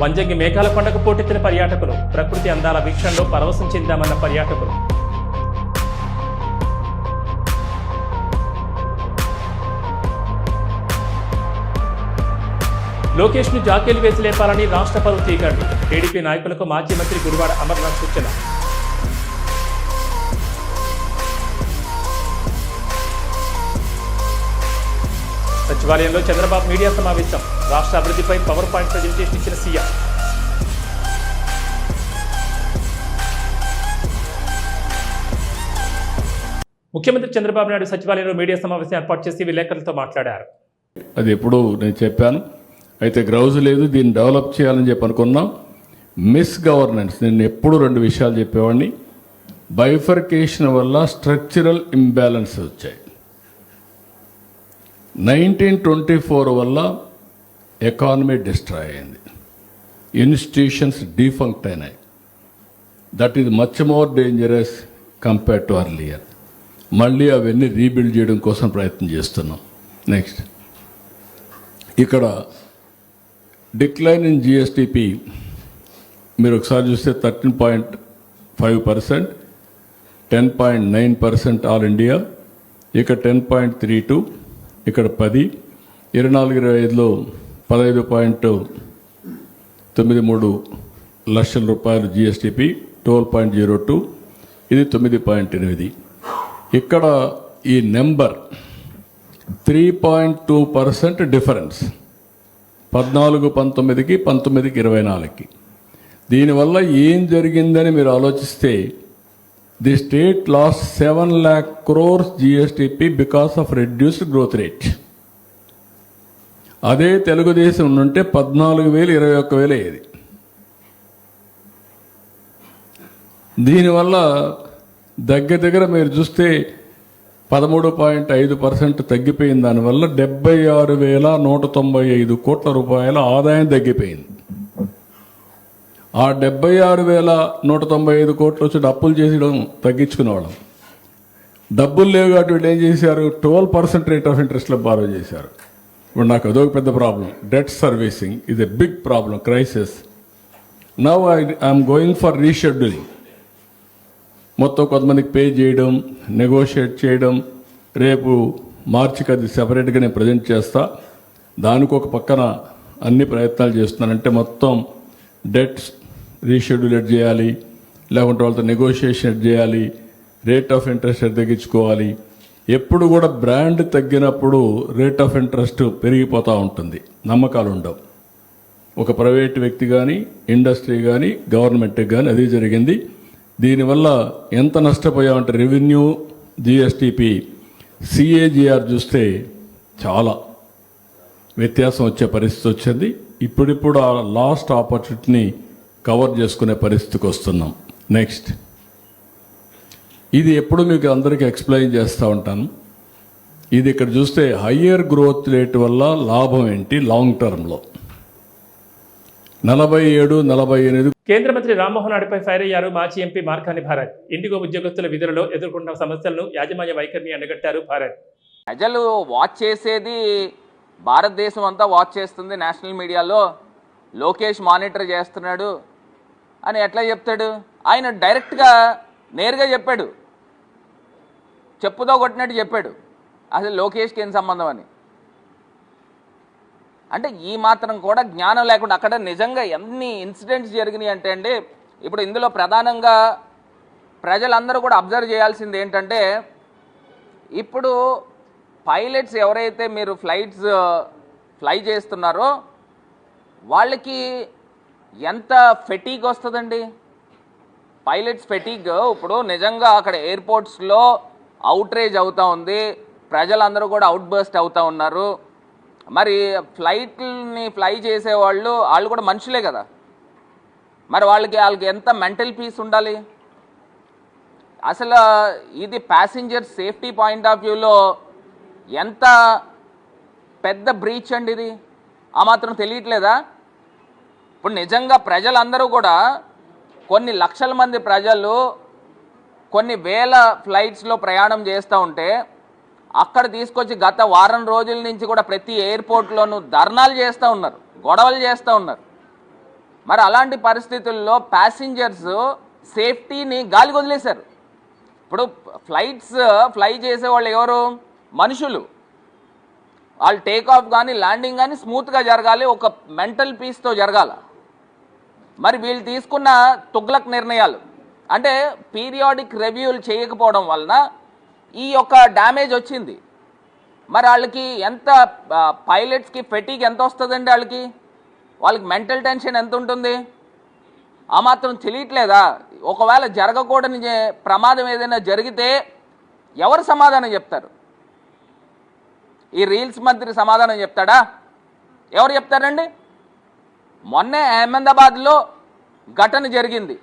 వంజంగి మేఘాల కొండకు పోటెత్తిన పర్యాటకులు ప్రకృతి అందాల వీక్షణలో పరవశం చెందామన్న పర్యాటకులు. లోకేష్ను జాకేలు వేసి లేపాలని రాష్ట్ర పరువు తీయకండి. టీడీపీ నాయకులకు మాజీ మంత్రి గురువాడ అమర్నాథ్ సూచన. సచివాలయంలో చంద్రబాబు మీడియా సమావేశం. రాష్ట్ర అభివృద్ధిపై పవర్ పాయింట్ ప్రజెంటేషన్ ఇచ్చిన సీఎం. ముఖ్యమంత్రి చంద్రబాబు నాయుడు సచివాలయంలో మీడియా సమావేశం ఏర్పాటు చేసి విలేకరులతో మాట్లాడారు. అది ఎప్పుడు నేను చెప్పాను. అయితే గ్రౌజ్ లేదు దీన్ని డెవలప్ చేయాలని చెప్పి అనుకున్నాం. మిస్ గవర్నెన్స్ నేను ఎప్పుడు రెండు విషయాలు చెప్పేవాడిని. బైఫర్కేషన్ వల్ల స్ట్రక్చరల్ ఇంబ్యాలెన్స్ వచ్చాయి. నైన్టీన్ ట్వంటీ ఫోర్ వల్ల ఎకానమీ డిస్ట్రాయ్ అయింది. ఇన్స్టిట్యూషన్స్ డీఫంక్ట్ అయినాయి. That is much more dangerous compare to earlier మళ్ళీ అవన్నీ రీబిల్డ్ చేయడం కోసం ప్రయత్నం చేస్తున్నాం. నెక్స్ట్ ఇక్కడ డిక్లైన్ ఇన్ జిఎస్టిపి మీరు ఒకసారి చూస్తే thirteen point five percent ten point nine percent all India ఇక టెన్ పాయింట్ త్రీ టూ ఇక్కడ పది ఇరవై నాలుగు ఇరవై ఐదులో పదహైదు పాయింట్ తొమ్మిది మూడు లక్షల రూపాయలు GSDP twelve point zero two ఇది తొమ్మిది పాయింట్ ఎనిమిది. ఇక్కడ ఈ number three point two percent difference పద్నాలుగు పంతొమ్మిదికి పంతొమ్మిదికి ఇరవై నాలుగుకి. దీనివల్ల ఏం జరిగిందని మీరు ఆలోచిస్తే the state lost seven lakh crores GSDP because of reduced growth rate అదే తెలుగుదేశం ఉంటే పద్నాలుగు వేలు ఇరవై ఒక్క వేలు అయ్యేది. దీనివల్ల దగ్గర దగ్గర మీరు చూస్తే పదమూడు పాయింట్ ఐదు పర్సెంట్ తగ్గిపోయిన దానివల్ల డెబ్బై ఆరు వేల నూట తొంభై ఐదు కోట్ల రూపాయల ఆదాయం తగ్గిపోయింది. ఆ డెబ్బై ఆరు వేల నూట తొంభై ఐదు కోట్లు వచ్చి అప్పులు చేసడం తగ్గించుకునేవాళ్ళం. డబ్బులు లేవు కాబట్టి వీళ్ళు ఏం చేశారు? ట్వెల్వ్ పర్సెంట్ రేట్ ఆఫ్ ఇంట్రెస్ట్లో బారో చేశారు. ఇప్పుడు నాకు అదొక పెద్ద ప్రాబ్లం. డెట్ సర్వీసింగ్ ఇది a big problem crisis. Now I I'm going for rescheduling. మొత్తం కొంతమందికి పే చేయడం నెగోషియేట్ చేయడం రేపు మార్చికి అది సెపరేట్గా నేను ప్రజెంట్ చేస్తా. దానికి ఒక పక్కన అన్ని ప్రయత్నాలు చేస్తున్నానంటే మొత్తం డెట్స్ రీషెడ్యూల్ రీషెడ్యూలేట్ చేయాలి లేకుంటే వాళ్ళతో నెగోషియేషన్ చేయాలి రేట్ ఆఫ్ ఇంట్రెస్ట్ తగ్గించుకోవాలి. ఎప్పుడు కూడా బ్రాండ్ తగ్గినప్పుడు రేట్ ఆఫ్ ఇంట్రెస్ట్ పెరిగిపోతూ ఉంటుంది. నమ్మకాలు ఉండవు. ఒక ప్రైవేట్ వ్యక్తి కానీ ఇండస్ట్రీ కానీ గవర్నమెంట్కి కానీ అది జరిగింది. దీనివల్ల ఎంత నష్టపోయామంటే రెవెన్యూ జిఎస్టిపి సిఏజిఆర్ చూస్తే చాలా వ్యత్యాసం వచ్చే పరిస్థితి వచ్చింది. ఇప్పుడిప్పుడు ఆ లాస్ట్ ఆపర్చునిటీని కవర్ చేసుకునే పరిస్థితికి వస్తున్నాం. నెక్స్ట్ ఇది ఎప్పుడు మీకు అందరికీ ఎక్స్ప్లెయిన్ చేస్తూ ఉంటాను. ఇది ఇక్కడ చూస్తే హయ్యర్ గ్రోత్ రేట్ వల్ల లాభం ఏంటి? లాంగ్ టర్మ్లో నలభై ఏడు నలభై ఎనిమిది కేంద్ర మంత్రి రామ్మోహన్ నాయుడుపై ఫైర్ అయ్యారు మాజీ ఎంపీ మార్కాని భారత్. ఇండిగో ఉద్యోగస్తుల విధులలో ఎదుర్కొంటున్న సమస్యలను యాజమాన్య వైఖరిని ఎండగట్టారు భారత్. ప్రజలు వాచ్ చేసేది భారతదేశం అంతా వాచ్ చేస్తుంది. నేషనల్ మీడియాలో లోకేష్ మానిటర్ చేస్తున్నాడు. అని ఎట్లా చెప్తాడు? ఆయన డైరెక్ట్గా నేరుగా చెప్పాడు. చెప్పుతో కొట్టినట్టు చెప్పాడు. అసలు లోకేష్కి ఏం సంబంధం అని? అంటే ఈ మాత్రం కూడా జ్ఞానం లేకుండా అక్కడ నిజంగా ఎన్ని ఇన్సిడెంట్స్ జరిగినాయి అంటే అండి ఇప్పుడు ఇందులో ప్రధానంగా ప్రజలందరూ కూడా అబ్జర్వ్ చేయాల్సింది ఏంటంటే ఇప్పుడు పైలట్స్ ఎవరైతే మీరు ఫ్లైట్స్ ఫ్లై చేస్తున్నారో వాళ్ళకి ఎంత ఫెటీగ్ వస్తుందండి? పైలట్స్ ఫెటీగ్ ఇప్పుడు నిజంగా అక్కడ ఎయిర్పోర్ట్స్లో అవుట్రేజ్ అవుతూ ఉంది. ప్రజలందరూ కూడా అవుట్ బర్స్ట్ అవుతూ ఉన్నారు. మరి ఫ్లైట్ని ఫ్లై చేసేవాళ్ళు వాళ్ళు కూడా మనుషులే కదా. మరి వాళ్ళకి వాళ్ళకి ఎంత మెంటల్ పీస్ ఉండాలి? అసలు ఇది ప్యాసింజర్ సేఫ్టీ పాయింట్ ఆఫ్ వ్యూలో ఎంత పెద్ద బ్రీచ్ అండి ఇది? ఆ మాత్రం తెలియట్లేదా? ఇప్పుడు నిజంగా ప్రజలందరూ కూడా కొన్ని లక్షల మంది ప్రజలు కొన్ని వేల ఫ్లైట్స్లో ప్రయాణం చేస్తూ ఉంటే అక్కడ తీసుకొచ్చి గత వారం రోజుల నుంచి కూడా ప్రతి ఎయిర్పోర్ట్లోనూ ధర్నాలు చేస్తూ ఉన్నారు గొడవలు చేస్తూ ఉన్నారు. మరి అలాంటి పరిస్థితుల్లో ప్యాసింజర్స్ సేఫ్టీని గాలి వదిలేశారు. ఇప్పుడు ఫ్లైట్స్ ఫ్లై చేసే వాళ్ళు ఎవరు? మనుషులు. వాళ్ళు టేక్ ఆఫ్ కానీ ల్యాండింగ్ కానీ స్మూత్గా జరగాలి ఒక మెంటల్ పీస్తో జరగాల. మరి వీళ్ళు తీసుకున్న తుగ్లక్ నిర్ణయాలు. అంటే పీరియాడిక్ రివ్యూలు చేయకపోవడం వలన ఈ యొక్క డ్యామేజ్ వచ్చింది. మరి వాళ్ళకి ఎంత పైలట్స్కి ఫెటీక్ ఎంత వస్తుందండి వాళ్ళకి? వాళ్ళకి మెంటల్ టెన్షన్ ఎంత ఉంటుంది? ఆ మాత్రం తెలియట్లేదా? ఒకవేళ జరగకూడని ప్రమాదం ఏదైనా జరిగితే ఎవరు సమాధానం చెప్తారు? ఈ రీల్స్ మంత్రి సమాధానం చెప్తాడా? ఎవరు చెప్తారండి? మొన్నే అహ్మదాబాద్లో ఘటన జరిగింది.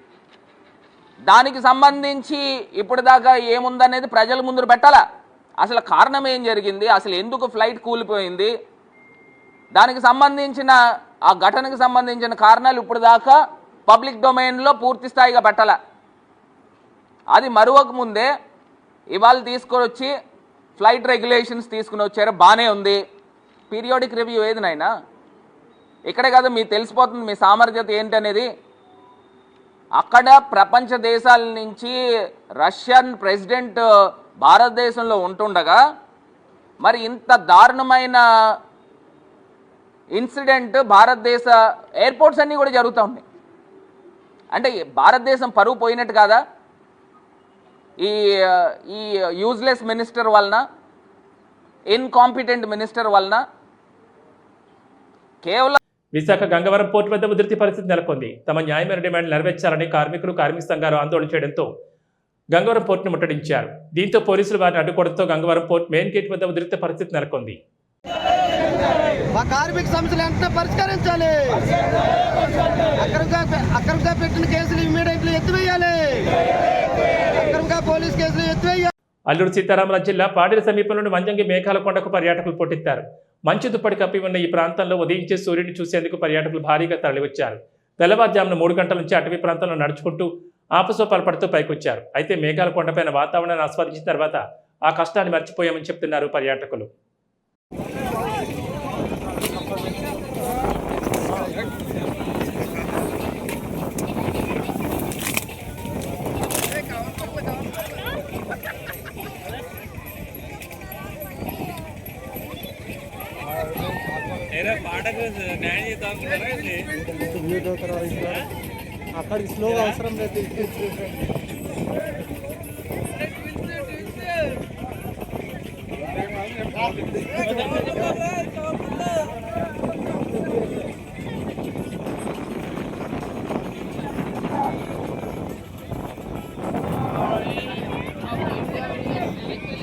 దానికి సంబంధించి ఇప్పుడు దాకా ఏముందనేది ప్రజల ముందు పెట్టాలా? అసలు కారణం ఏం జరిగింది? అసలు ఎందుకు ఫ్లైట్ కూలిపోయింది? దానికి సంబంధించిన ఆ ఘటనకు సంబంధించిన కారణాలు ఇప్పుడు దాకా పబ్లిక్ డొమైన్లో పూర్తి స్థాయిగా పెట్టాల? అది మరొక ముందే ఇవాళ తీసుకొని వచ్చి ఫ్లైట్ రెగ్యులేషన్స్ తీసుకుని వచ్చారు. బాగానే ఉంది. పీరియాడిక్ రివ్యూ ఏది నాయనా? ఇక్కడే కదా మీకు తెలిసిపోతుంది మీ సామర్థ్యత ఏంటనేది. అక్కడ ప్రపంచ దేశాల నుంచి రష్యన్ ప్రెసిడెంట్ భారతదేశంలో ఉంటుండగా మరి ఇంత దారుణమైన ఇన్సిడెంట్ భారతదేశ ఎయిర్పోర్ట్స్ అన్నీ కూడా జరుగుతూ ఉన్నాయి. అంటే భారతదేశం పరువు పోయినట్టు కాదా? ఈ ఈ యూజ్లెస్ మినిస్టర్ వలన ఇన్కాంపిటెంట్ మినిస్టర్ వలన కేవలం విశాఖ గంగవరం పోర్టు వద్ద ఉధృతి పరిస్థితి నెలకొంది. తమ న్యాయమైన డిమాండ్లు నెరవేర్చాలని కార్మికులు కార్మిక సంఘాలు ఆందోళన చేయడంతో గంగవరం పోర్టును ముట్టడించారు. దీంతో పోలీసులు వారిని అడ్డుకోవడంతో గంగవరం పోర్ట్ మెయిన్ గేట్ వద్ద ఉధృత పరిస్థితి నెలకొంది. మా కార్మిక సమస్యలు వెంటనే పరిష్కరించాలి. అక్రమంగా అక్రమంగా పెట్టిన కేసులు ఇమ్మీడియట్లీ ఎత్తివేయాలి. అక్రమంగా పోలీస్ కేసులు ఎత్తివేయాలి. అల్లూరు సీతారామరాజు జిల్లా పాడిల సమీపంలోని మంజంగి మేఘాల కొండకు పర్యాటకులు పోటెత్తారు. మంచు దుప్పటి కప్పి ఉన్న ఈ ప్రాంతంలో ఉదయించే సూర్యుడిని చూసేందుకు పర్యాటకులు భారీగా తరలివచ్చారు. తెల్లవారుజామున మూడు గంటల నుంచి అటవీ ప్రాంతంలో నడుచుకుంటూ ఆపసోపాలు పడుతూ పైకొచ్చారు. అయితే మేఘాల కొండపైన వాతావరణాన్ని ఆస్వాదించిన తర్వాత ఆ కష్టాన్ని మర్చిపోయామని చెప్తున్నారు పర్యాటకులు. అక్కడికి స్లోగా అవసరం లేదు.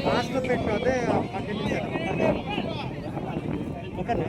లాస్ట్లో పెట్టు అదే ఓకేనా?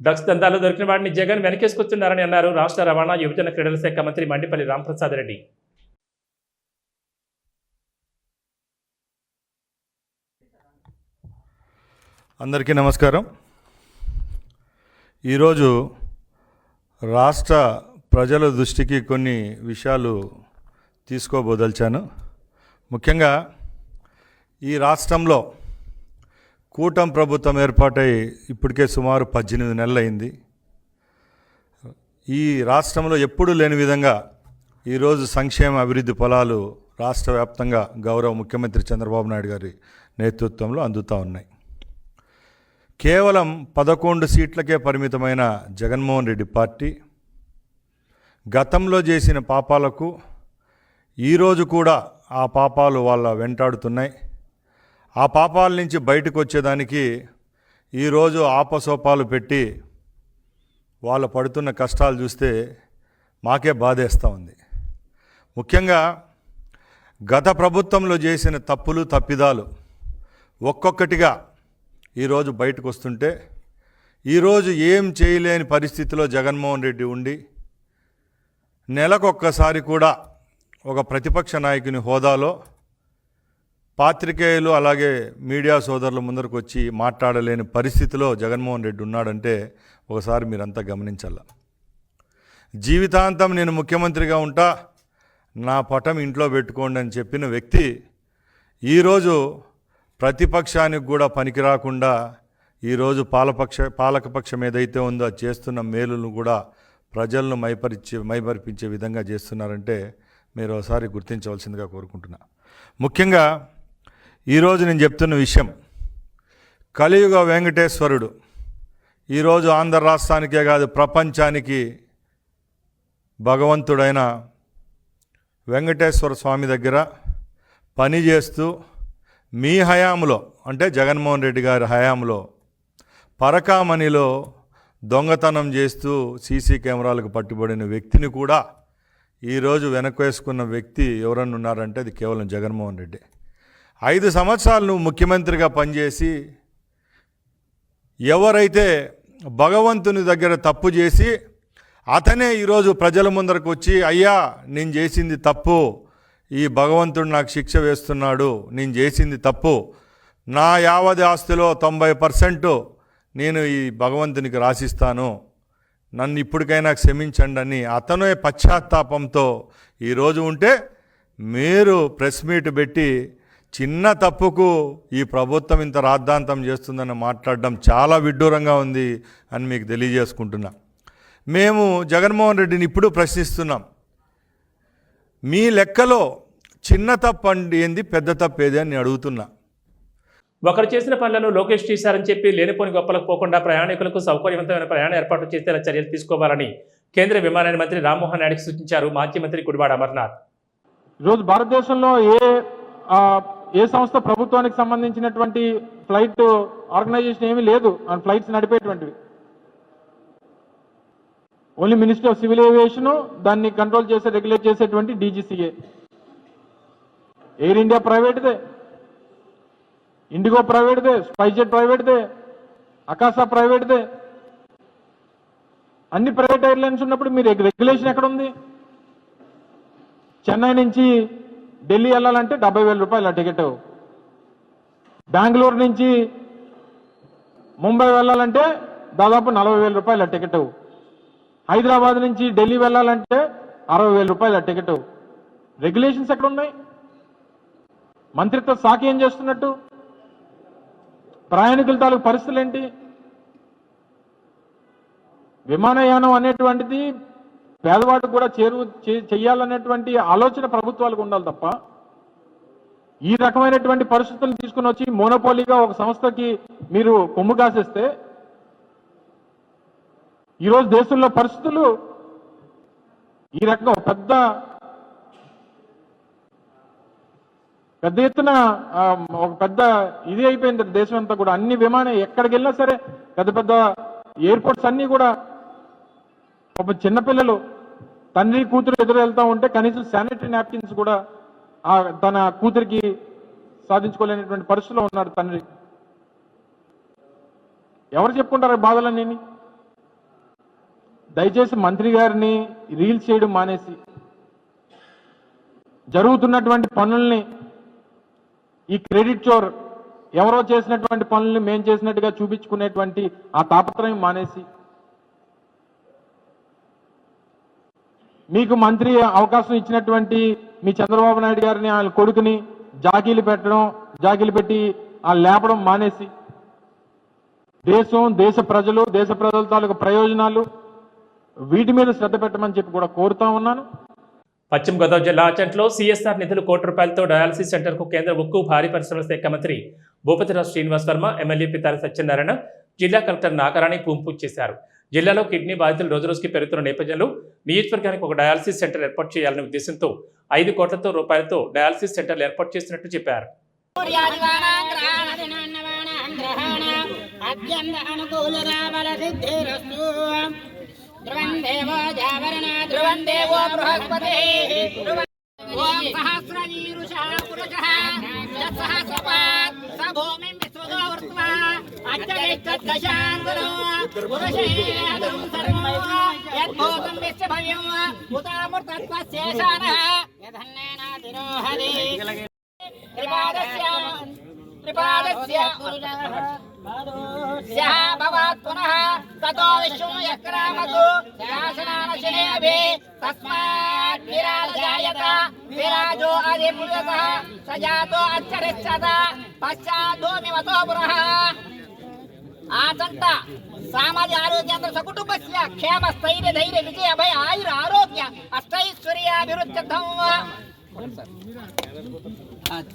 డ్రగ్స్ దందాలో దొరికిన వాడిని జగన్ వెనకేసుకొస్తున్నారని అన్నారు రాష్ట్ర రవాణా యువజన క్రీడల శాఖ మంత్రి మండిపల్లి రాంప్రసాద్ రెడ్డి. అందరికీ నమస్కారం. ఈరోజు రాష్ట్ర ప్రజల దృష్టికి కొన్ని విషయాలు తీసుకోబోదలిచాను. ముఖ్యంగా ఈ రాష్ట్రంలో కూటం ప్రభుత్వం ఏర్పాటై ఇప్పటికే సుమారు పద్దెనిమిది నెలలైంది. ఈ రాష్ట్రంలో ఎప్పుడూ లేని విధంగా ఈరోజు సంక్షేమ అభివృద్ధి ఫలాలు రాష్ట్ర వ్యాప్తంగా గౌరవ ముఖ్యమంత్రి చంద్రబాబు నాయుడు గారి నేతృత్వంలో అందుతూ ఉన్నాయి. కేవలం పదకొండు సీట్లకే పరిమితమైన జగన్మోహన్ రెడ్డి పార్టీ గతంలో చేసిన పాపాలకు ఈరోజు కూడా ఆ పాపాలు వాళ్ళ వెంటాడుతున్నాయి. ఆ పాపాల నుంచి బయటకు వచ్చేదానికి ఈరోజు ఆపసోపాలు పెట్టి వాళ్ళు పడుతున్న కష్టాలు చూస్తే మాకే బాధేస్తూ ఉంది. ముఖ్యంగా గత ప్రభుత్వంలో చేసిన తప్పులు తప్పిదాలు ఒక్కొక్కటిగా ఈరోజు బయటకు వస్తుంటే ఈరోజు ఏం చేయలేని పరిస్థితిలో జగన్మోహన్ రెడ్డి ఉండి నెలకొక్కసారి కూడా ఒక ప్రతిపక్ష నాయకుని హోదాలో పాత్రికేయులు అలాగే మీడియా సోదరుల ముందరకు వచ్చి మాట్లాడలేని పరిస్థితిలో జగన్మోహన్ రెడ్డి ఉన్నాడంటే ఒకసారి మీరంతా గమనించాల. జీవితాంతం నేను ముఖ్యమంత్రిగా ఉంటా నా పటం ఇంట్లో పెట్టుకోండి అని చెప్పిన వ్యక్తి ఈరోజు ప్రతిపక్షానికి కూడా పనికి రాకుండా ఈరోజు పాలపక్ష పాలకపక్షం ఏదైతే ఉందో చేస్తున్న మేలును కూడా ప్రజలను మైపరిచే మైమరిపించే విధంగా చేస్తున్నారంటే మీరు ఒకసారి గుర్తించవలసిందిగా కోరుకుంటున్నా. ముఖ్యంగా ఈరోజు నేను చెప్తున్న విషయం కలియుగ వెంకటేశ్వరుడు ఈరోజు ఆంధ్ర రాష్ట్రానికే కాదు ప్రపంచానికి భగవంతుడైన వెంకటేశ్వర స్వామి దగ్గర పని చేస్తూ మీ హయాంలో అంటే జగన్మోహన్ రెడ్డి గారి హయాంలో పరకామణిలో దొంగతనం చేస్తూ సీసీ కెమెరాలకు పట్టుబడిన వ్యక్తిని కూడా ఈరోజు వెనకేసుకున్న వ్యక్తి ఎవరన్నా ఉన్నారంటే అది కేవలం జగన్మోహన్ రెడ్డి. ఐదు సంవత్సరాలు నువ్వు ముఖ్యమంత్రిగా పనిచేసి ఎవరైతే భగవంతుని దగ్గర తప్పు చేసి అతనే ఈరోజు ప్రజల ముందరకు వచ్చి అయ్యా నేను చేసింది తప్పు ఈ భగవంతుడు నాకు శిక్ష వేస్తున్నాడు నేను చేసింది తప్పు నా యావది ఆస్తిలో తొంభై పర్సెంట్ నేను ఈ భగవంతునికి రాసిస్తాను నన్ను ఇప్పటికైనా క్షమించండి అని అతనే పశ్చాత్తాపంతో ఈరోజు ఉంటే మీరు ప్రెస్ మీట్ పెట్టి చిన్న తప్పుకు ఈ ప్రభుత్వం ఇంత రాద్ధాంతం చేస్తుందని మాట్లాడడం చాలా విడ్డూరంగా ఉంది అని మీకు తెలియజేసుకుంటున్నా. మేము జగన్మోహన్ రెడ్డిని ఇప్పుడు ప్రశ్నిస్తున్నాం. మీ లెక్కలో చిన్న తప్పు అండి ఏంది పెద్ద తప్పు ఏది అని అడుగుతున్నా. ఒకరు చేసిన పనులను లోకేష్ చేశారని చెప్పి లేనిపోని గొప్పలకు పోకుండా ప్రయాణికులకు సౌకర్యవంతమైన ప్రయాణ ఏర్పాటు చేసేలా చర్యలు తీసుకోవాలని కేంద్ర విమానయాన మంత్రి రామ్మోహన్ నాయుడుకి సూచించారు. మాజీ మంత్రి గుడివాడ అమర్నాథ్. ఈరోజు భారతదేశంలో ఏ ఏ సంస్థ ప్రభుత్వానికి సంబంధించినటువంటి ఫ్లైట్ ఆర్గనైజేషన్ ఏమీ లేదు. ఆ flights నడిపేటువంటివి. Only ministry of civil aviation దాన్ని కంట్రోల్ చేసే రెగ్యులేట్ చేసేటువంటి డీజీసీఏ. ఎయిర్ ఇండియా ప్రైవేట్దే. ఇండిగో ప్రైవేట్దే స్పైజెట్ ప్రైవేట్దే అకాసా ప్రైవేట్దే అన్ని ప్రైవేట్ ఎయిర్లైన్స్ ఉన్నప్పుడు మీరు రెగ్యులేషన్ ఎక్కడ ఉంది చెన్నై నుంచి ఢిల్లీ వెళ్ళాలంటే డెబ్బై వేల రూపాయల టికెట్ బెంగళూరు నుంచి ముంబై వెళ్ళాలంటే దాదాపు నలభై వేల రూపాయల టికెట్ హైదరాబాద్ నుంచి ఢిల్లీ వెళ్ళాలంటే అరవై వేల రూపాయల టికెట్ రెగ్యులేషన్స్ ఎక్కడ ఉన్నాయి మంత్రిత్వ శాఖ ఏం చేస్తున్నట్టు? ప్రయాణికుల తాలూకు పరిస్థితులు ఏంటి? విమానయానం అనేటువంటిది పేదవాడికి కూడా చేరు చే- ఆలోచన ప్రభుత్వాలకు ఉండాలి తప్ప ఈ రకమైనటువంటి పరిస్థితులను తీసుకుని వచ్చి మోనోపోలీగా ఒక సంస్థకి మీరు కొమ్ము కాసేస్తే ఈరోజు దేశంలో పరిస్థితులు ఈ రకంగా ఒక పెద్ద పెద్ద ఎత్తున ఒక పెద్ద ఇది అయిపోయింది. దేశం అంతా కూడా అన్ని విమానం ఎక్కడికి వెళ్ళినా సరే పెద్ద పెద్ద ఎయిర్పోర్ట్స్ అన్ని కూడా ఒక చిన్నపిల్లలు తండ్రి కూతురు ఎదురు వెళ్తా ఉంటే కనీసం శానిటరీ నాప్కిన్స్ కూడా ఆ తన కూతురికి సాధించుకోలేనటువంటి పరిస్థితిలో ఉన్నాడు తండ్రి. ఎవరు చెప్పుకుంటారు బాధలన్నీ? దయచేసి మంత్రి గారిని రీల్స్ చేయడం మానేసి జరుగుతున్నటువంటి పనుల్ని ఈ క్రెడిట్ చోర్ ఎవరో చేసినటువంటి పనులను మేం చేసినట్టుగా చూపించుకునేటువంటి ఆ తాపత్రయం మానేసి మీకు మంత్రి అవకాశం ఇచ్చినటువంటి మీ చంద్రబాబు నాయుడు గారిని ఆయన కొడుకుని జాకీలు పెట్టడం జాకీలు పెట్టి ఆ లేపడం మానేసి దేశం దేశ ప్రజలు దేశ ప్రజల తాలూకు ప్రయోజనాలు వీటి మీద శ్రద్ధ పెట్టమని చెప్పి కూడా కోరుతా ఉన్నాను. పశ్చిమ గోదావరి జిల్లా ఆచంట్లో సీఎస్ఆర్ నిధులు కోటి రూపాయలతో డయాలసిస్ సెంటర్కు కేంద్ర ఉక్కు భారీ పరిశ్రమల శాఖ మంత్రి భూపతిరావు శ్రీనివాస్ వర్మ ఎమ్మెల్యే పితాల సత్యనారాయణ జిల్లా కలెక్టర్ నాగరాణి పూంపూజ చేశారు. జిల్లాలో కిడ్నీ బాధితులు రోజురోజుకి పెరుగుతున్న నేపథ్యంలో నియోజకవర్గానికి ఒక డయాలసిస్ సెంటర్ ఏర్పాటు చేయాలనే ఉద్దేశంతో ఐదు కోట్లతో రూపాయలతో డయాలసిస్ సెంటర్లు ఏర్పాటు చేసినట్టు చెప్పారు. సూర్యాదివానాగ్రహాణదినాన్నవానాం గ్రహాణ అద్య శ్రీమన్న అనుకూలరావల సిద్ధిరస్తు ధ్రువం దేవో జావరణ ధ్రువం దేవో బృహస్పతి. ఓం సహస్రవీరుషా పురుషः యత్సహస్రపాత్ స భూమిం విశ్వదో వృత్వా అచ్చరిష్టదశాంగులో పురుషేదం సర్వం యద్భూతం విశ్వభవ్యం ఉతామృతత్వశేషానः భవాత్ పునః తతో విశ్వం యక్రామతు శాసనానశనేభి తస్మాత్ విరాజాయత విరాజో అధిపురతః సజాతో అచ్చరిచ్చత పశ్చాద్దూమివతో పునః ఆచంట సామాజిక ఆరోగ్యాంధ్ర సకుటుంబస్య క్షేమ స్థైర్య ధైర్య విజయ భయ ఆయుర ఆరోగ్య అష్టైశ్వర్యాభివృద్ధ్యర్థం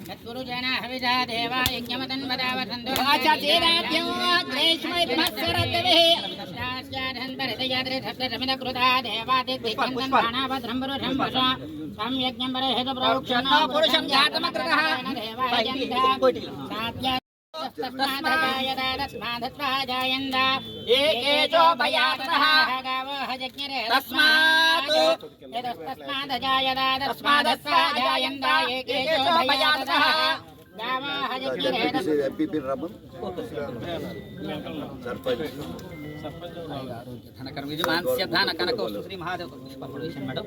యత్పురుషేణ హవిషా దేవా యజ్ఞమతన్వదావసంతో ఆచార్యేనాద్యం గ్రేష్మైర్మత్సరద్భిః శాస్యాధంతరితయాద్రి సప్తశమిదకృతా దేవాదిత్యంతం ప్రాణాభద్రం పురుషం వశ సం యజ్ఞం పరహిత ప్రోక్షణ పురుషం జాతమకృతః దేవాయంత తస్మాదత్వాజాయంద ఏకేజో భయాతః గావో హజజ్ఞరే ధనకరం విజమాన్స్య ధన కనకో శ్రీ మహాదేవ మేడం.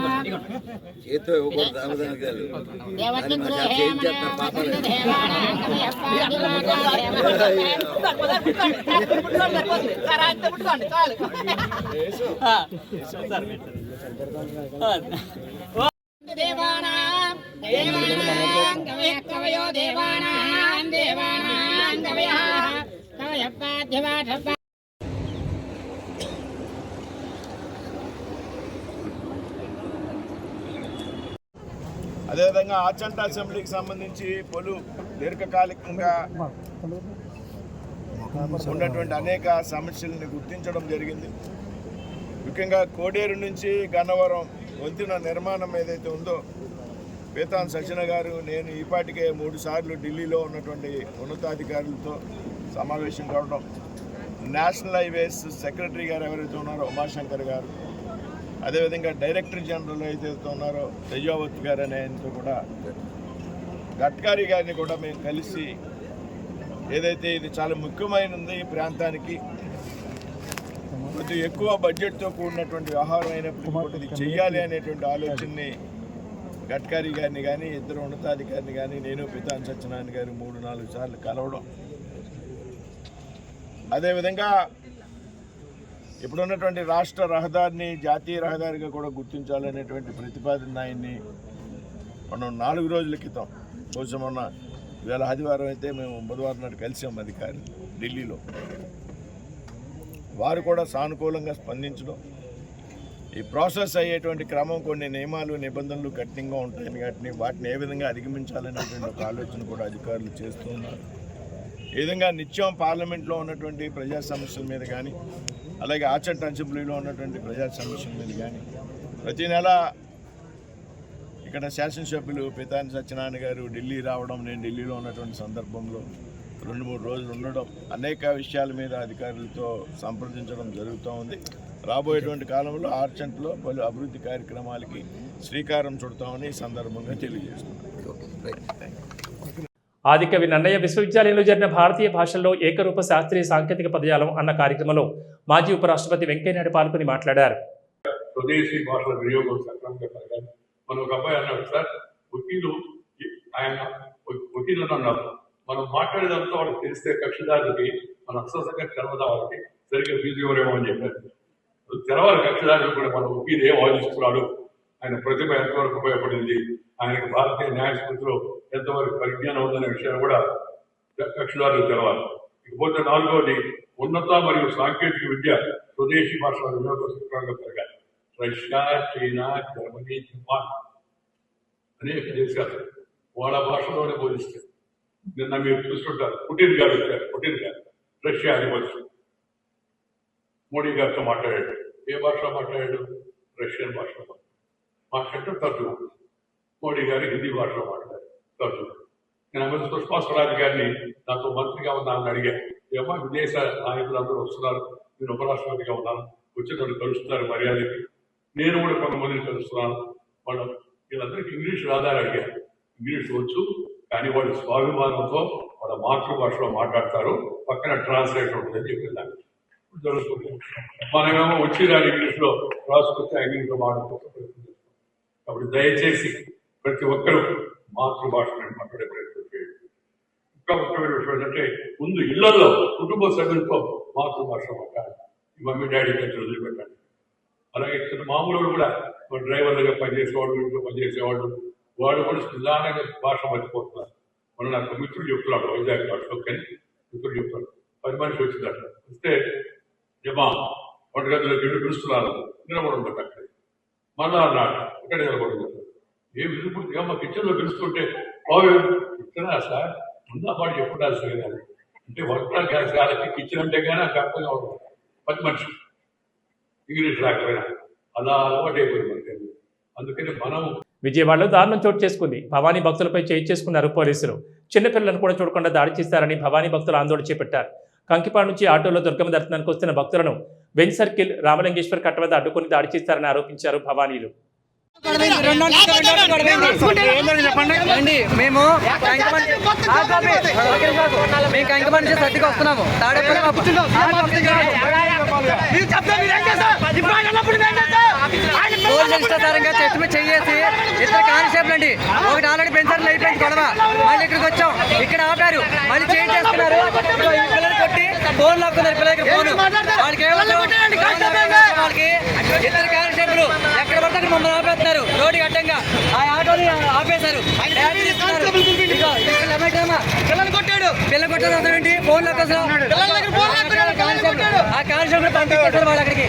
సకుటుంబస్య ఆయుధ దేవా చేతితో ఇవ్వకూడదు దేవానాం దేవానాం కవయ కవయో దేవానాం దేవానాం కవయ కవయ పాధ్యవాఢ అదేవిధంగా ఆచంట అసెంబ్లీకి సంబంధించి పలు దీర్ఘకాలికంగా ఉన్నటువంటి అనేక సమస్యలను గుర్తించడం జరిగింది. ముఖ్యంగా కోడేరు నుంచి గన్నవరం వంతెన నిర్మాణం ఏదైతే ఉందో పీతాన్ సచిన గారు నేను ఈపాటికే మూడు సార్లు ఢిల్లీలో ఉన్నటువంటి ఉన్నతాధికారులతో సమావేశం కావడం నేషనల్ హైవేస్ సెక్రటరీ గారు ఎవరైతే ఉన్నారో ఉమాశంకర్ గారు అదేవిధంగా డైరెక్టర్ జనరల్ అయితే ఉన్నారో తేజావత్ గారు అనే ఆయనతో కూడా గడ్కరీ గారిని కూడా మేము కలిసి ఏదైతే ఇది చాలా ముఖ్యమైనది ఈ ప్రాంతానికి కొద్దిగా ఎక్కువ బడ్జెట్తో కూడినటువంటి వ్యవహారం అయినప్పుడు ఇది చెయ్యాలి అనేటువంటి ఆలోచనని గడ్కరీ గారిని కానీ ఇద్దరు ఉన్నతాధికారిని కానీ నేను పితాన్ సత్యనారాయణ గారు మూడు నాలుగు సార్లు కలవడం. అదేవిధంగా ఇప్పుడున్నటువంటి రాష్ట్ర రహదారిని జాతీయ రహదారిగా కూడా గుర్తించాలనేటువంటి ప్రతిపాదన ఆయన్ని మనం నాలుగు రోజుల క్రితం బహుశా మొన్న ఇవాళ ఆదివారం అయితే మేము బుధవారం నాడు కలిసాం అధికారి ఢిల్లీలో. వారు కూడా సానుకూలంగా స్పందించడం ఈ ప్రాసెస్ అయ్యేటువంటి క్రమం కొన్ని నియమాలు నిబంధనలు కఠినంగా ఉంటాయని వాటిని వాటిని ఏ విధంగా అధిగమించాలనేటువంటి ఒక ఆలోచన కూడా అధికారులు చేస్తూ ఉన్నారు ఈ విధంగా నిత్యం పార్లమెంట్లో ఉన్నటువంటి ప్రజా సమస్యల మీద కానీ అలాగే ఆచంట అసెంబ్లీలో ఉన్నటువంటి ప్రజా సమస్యల మీద కానీ ప్రతి నెల ఇక్కడ శాసనసభ్యులు పితాని సత్యనారాయణ గారు ఢిల్లీ రావడం నేను ఢిల్లీలో ఉన్నటువంటి సందర్భంలో రెండు మూడు రోజులు ఉండడం అనేక విషయాల మీద అధికారులతో సంప్రదించడం జరుగుతూ ఉంది. రాబోయేటువంటి కాలంలో ఆర్చంట్లో పలు అభివృద్ధి కార్యక్రమాలకి శ్రీకారం చుడతామని సందర్భంగా తెలియజేస్తున్నాను. ఆదికవి నన్నయ్య విశ్వవిద్యాలయంలో జరిగిన భారతీయ భాషల్లో ఏకరూప శాస్త్రీయ సాంకేతిక పదజాలం అన్న కార్యక్రమంలో మాజీ ఉపరాష్ట్రపతి వెంకయ్యనాయుడు పాల్గొని మాట్లాడారు. స్వదేశీ భాషల వినియోగం సక్రమంగా పెరగాలి. ఒక అబ్బాయి అన్నాడు సార్ వకీలు ఆయన వకీలు అన్నారు. మనం మాట్లాడేదంతా వాళ్ళకి తెలిస్తే కక్షదారులకి మన అక్షరంగా తెలవదా వాళ్ళకి సరిగ్గా ఫీజు ఇవ్వరేమో అని చెప్పారు. తెరవాలి కక్షదారులు కూడా మన వకీలు ఏం ఆలోచిస్తున్నాడు? ఆయన ప్రతిభ ఎంతవరకు ఉపయోగపడింది? ఆయనకు భారతీయ న్యాయస్మృతిలో ఎంతవరకు పరిజ్ఞానం ఉందనే విషయాన్ని కూడా కక్షదారులు తెలవాలి. ఇకపోతే నాలుగవది ఉన్నత మరియు సాంకేతిక విద్య స్వదేశీ భాషల వినియోగంగా పెరగాలి. రష్యా చైనా జర్మనీ జపాన్ అనేక దేశాలు వాళ్ళ భాషలోనే బోధిస్తారు నిన్న మీరు చూస్తుంటారు. పుటిన్ గారు వచ్చారు. పుటిన్ గారు రష్యా అధిపతి. మోడీ గారితో మాట్లాడాడు. ఏ భాషలో మాట్లాడాడు? రష్యన్ భాషలో మాట్లాడటం తర్జుమా మోడీ గారు హిందీ భాషలో మాట్లాడారు. తర్జుమా నేను అమెరికా సుష్మా స్వరాజ్ గారిని నాతో మంత్రిగా ఉన్నానని అడిగాను ఏమో విదేశ నాయకులు అందరూ వస్తున్నారు. నేను ఉపరాష్ట్రపతిగా ఉన్నాను వచ్చి కలుస్తున్నారు మర్యాదకి. నేను కూడా కొంతమందిని కలుస్తున్నాను. వాళ్ళు వీళ్ళందరికీ ఇంగ్లీష్ రాదని అడిగారు ఇంగ్లీష్ వచ్చు కానీ వాళ్ళు స్వాభిమానంతో వాళ్ళ మాతృభాషలో మాట్లాడతారు. పక్కన ట్రాన్స్లేటర్ ఉంటుందని చెప్పిందాన్ని జరుగుతుంది. మనమేమో వచ్చి రాని ఇంగ్లీష్లో రాసుకొచ్చి ఇంగ్లీష్లో మాట్లాడుకోవచ్చు కాబట్టి దయచేసి ప్రతి ఒక్కరూ మాతృభాషను మాట్లాడే ప్రయత్నం చేయండి. ఇంకా ముఖ్యమైన విషయం ఏంటంటే ముందు ఇళ్ళలో కుటుంబ సభ్యులతో మాతృభాష మాట్లాడాలి. ఈ మమ్మీ డాడీ కలిసి వదిలిపెట్టాలి. అలాగే చిన్న మామూలు కూడా డ్రైవర్లుగా పనిచేసేవాళ్ళు ఇంట్లో పనిచేసేవాళ్ళు వాళ్ళు కూడా నిదానంగా భాష మర్చిపోతున్నారు. మన నాకు మిత్రుడు చెప్తున్నాడు వైజాగ్ భాషలో కానీ మిత్రుడు చెప్తున్నాడు పది మనిషి వచ్చిందట. వస్తే జమా వంటగదిలో గిడ్డు పిలుస్తున్నారు. నిలబడి ఉండదు అక్కడ మళ్ళా అన్నాడు ఇక్కడ నిలబడి ఏమి విసుపుడుగా మా కిచెన్లో పిలుస్తుంటే బాగు ఇచ్చినా సార్ ముందా పాటు చెప్పడాల్సి కదా అంటే వంట గ్యాస్ వాళ్ళకి కిచెన్ అంటే కానీ నాకు అర్థంగా ఉంటుంది పది మనిషి ఇంగ్లీష్ రాకపోయినా. అలా అలవాటు అయిపోయింది అందుకని మనం విజయవాడలో దారుణం చోటు చేసుకుంది. భవానీ భక్తులపై చేయి చేసుకున్నారు పోలీసులు. చిన్నపిల్లలను కూడా చూడకుండా దాడి చేస్తారని భవానీ భక్తులు ఆందోళన చేపట్టారు. కంకిపాడు నుంచి ఆటోలో దుర్గమ్మ దర్శనానికి వస్తున్న భక్తులను వెంచ్ సర్కిల్ రామలింగేశ్వర్ కట్ట వద్ద అడ్డుకుని దాడి చేస్తారని ఆరోపించారు భవానీలు. అండి మేము మేము నుంచి సర్దికి వస్తున్నాము. తాడేపల్లి చెట్టు మీద ఇద్దరు కానిస్టేబుల్ అండి. ఒకటి ఆల్రెడీ పెన్షన్లు అయిపోయింది గొడవ. మళ్ళీ ఇక్కడికి వచ్చాం. ఇక్కడ ఆపారు. మళ్ళీ చేంజ్ చేస్తున్నారు. ఫోన్ లాక్కున్నారు పిల్లలకి ఫోన్. వాళ్ళకి వాళ్ళకి. ఇద్దరు కానిస్టేబుల్ ఎక్కడ పడితే అక్కడ మమ్మల్ని ఆపేస్తున్నారు. రోడ్డు అడ్డంగా. ఆ ఆటోని ఆపేశారు. పిల్లలు కొట్టాడు. పిల్లలు కొట్టాడు అసలు ఏంటి? ఫోన్ లాక్కొస్తారు ఆ కానిస్టేబుల్ పంపించేశారు వాళ్ళు అక్కడికి.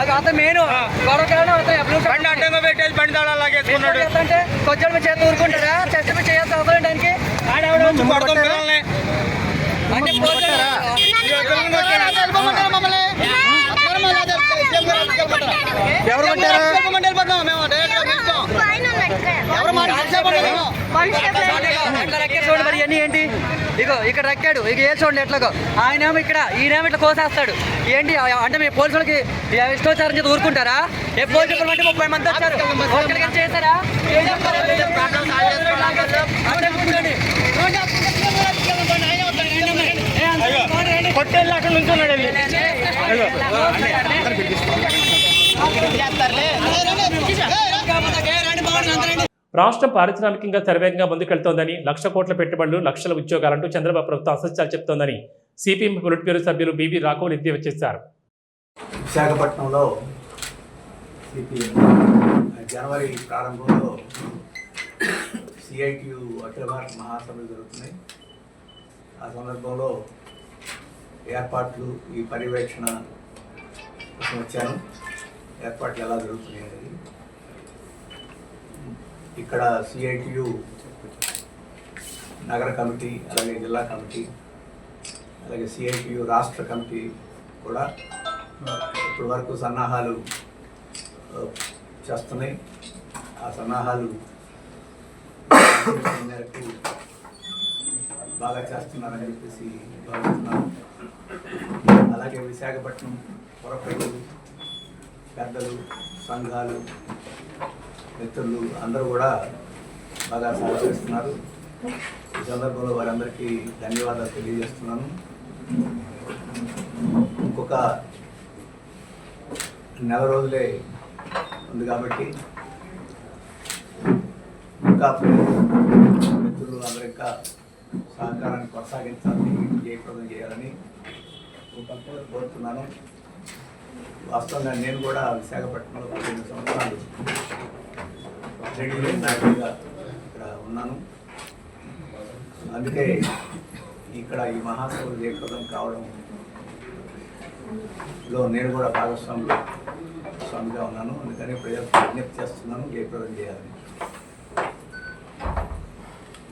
అతను మెయిన్. గొడవ కారణం అతను ఎప్పుడు అడ్డంగా పెట్టేసి బండి లాగేసుకున్నాడు. అంటే కొంచెం చేత ఊరుకుంటారా? చెస్ట్ మీద చేయాల్సిన అవసరం దానికి అంటే ఎవరు చూడండి మరి ఇవన్నీ ఏంటి? ఇగో ఇక్కడ రక్కాడు. ఇక ఏ చూడండి ఎట్లాగో. ఆయనేమో ఇక్కడ ఈయనేమో ఇట్లా కోసేస్తాడు. ఏంటి? అంటే మీ పోలీసులకి ఇష్టోచారం చేసి ఊరుకుంటారా? ఏ పోలీసులు అంటే ముప్పై మంది వచ్చారు. ఒక్కడికి చేశారా? ఏం? కొట్టేళ్ళు అక్కడ నుంచున్నాడు వెళ్ళి. రాష్ట్రం పారిశ్రామికంగా శరవేగంగా ముందుకెళ్తోందని లక్ష కోట్ల పెట్టుబడులు లక్షల ఉద్యోగాలంటూ చంద్రబాబు ప్రభుత్వం అసత్యాలు చెప్తోందని సిపిఎం పొలిట్ బ్యూరో సభ్యులు బీవీ రాఘవులు ఎద్దేవా చేశారు విశాఖపట్నంలో సిపిఎం జనవరి ప్రారంభంలో సిఐటియు అఖిల భారత మహాసభలు జరుగుతున్నాయి ఆ సందర్భంలో ఏర్పాట్లు ఈ పర్యవేక్షణ కోసం వచ్చాను. ఏర్పాట్లు ఎలా జరుగుతున్నాయి ఇక్కడ సిఐటియు నగర కమిటీ అలాగే జిల్లా కమిటీ అలాగే సిఐటియు రాష్ట్ర కమిటీ కూడా ఇప్పటి వరకు సన్నాహాలు చేస్తున్నాయి. ఆ సన్నాహాలు మేరకు బాగా చేస్తున్నారని చెప్పేసి భావిస్తున్నాను. అలాగే విశాఖపట్నం పురప్రజలు పెద్దలు సంఘాలు మిత్రులు అందరూ కూడా బాగా సహకరిస్తున్నారు. ఈ సందర్భంలో వారందరికీ ధన్యవాదాలు తెలియజేస్తున్నాను. ఇంకొక నెల రోజులే ఉంది కాబట్టి ఇంకా మిత్రులు అందరు ఇంకా సహకారాన్ని కొనసాగించాలని జయప్రదం చేయాలని కోరుతున్నాను. వాస్తవంగా నేను కూడా విశాఖపట్నంలో పదిహేను సంవత్సరాలు రెడీ నాయకుడిగా ఇక్కడ ఉన్నాను. అందుకే ఇక్కడ ఈ మహాసభలు జయప్రదం కావడం లో నేను కూడా భాగస్వామి స్వామిగా ఉన్నాను. అందుకని ప్రజలకు విజ్ఞప్తి చేస్తున్నాను జయప్రదం చేయాలని.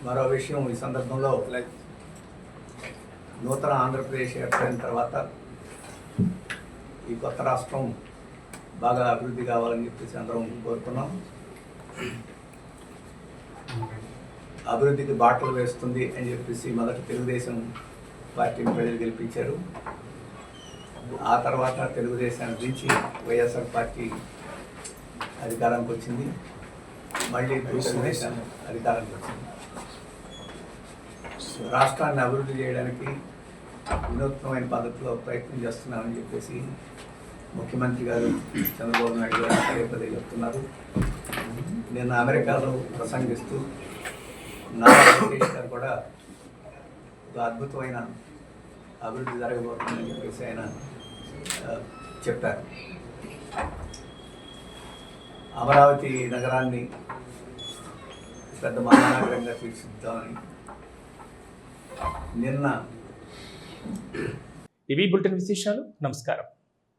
మరో విషయం ఈ సందర్భంలో నూతన ఆంధ్రప్రదేశ్ ఏర్పడిన తర్వాత ఈ కొత్త రాష్ట్రం బాగా అభివృద్ధి కావాలని చెప్పేసి అందరం కోరుకున్నాం. అభివృద్ధికి బాటలు వేస్తుంది అని చెప్పేసి మొదట తెలుగుదేశం పార్టీని ప్రజలు గెలిపించారు. ఆ తర్వాత తెలుగుదేశాన్ని దించి వైఎస్ఆర్ పార్టీ అధికారానికి వచ్చింది. మళ్ళీ తెలుగుదేశం అధికారానికి వచ్చింది. రాష్ట్రాన్ని అభివృద్ధి చేయడానికి వినూత్నమైన పద్ధతిలో ప్రయత్నం చేస్తున్నామని చెప్పేసి ముఖ్యమంత్రి గారు చంద్రబాబు నాయుడు గారు పదే పదే చెప్తున్నారు. నిన్న అమెరికాలో ప్రసంగిస్తూ నారా లోకేష్ గారు కూడా ఒక అద్భుతమైన అభివృద్ధి జరగబోతుందని చెప్పేసి ఆయన చెప్పారు. అమరావతి నగరాన్ని పెద్ద మహానగరంగా తీర్చిద్దామని నిన్న. ఇవి బులెటిన్ విశేషాలు. నమస్కారం.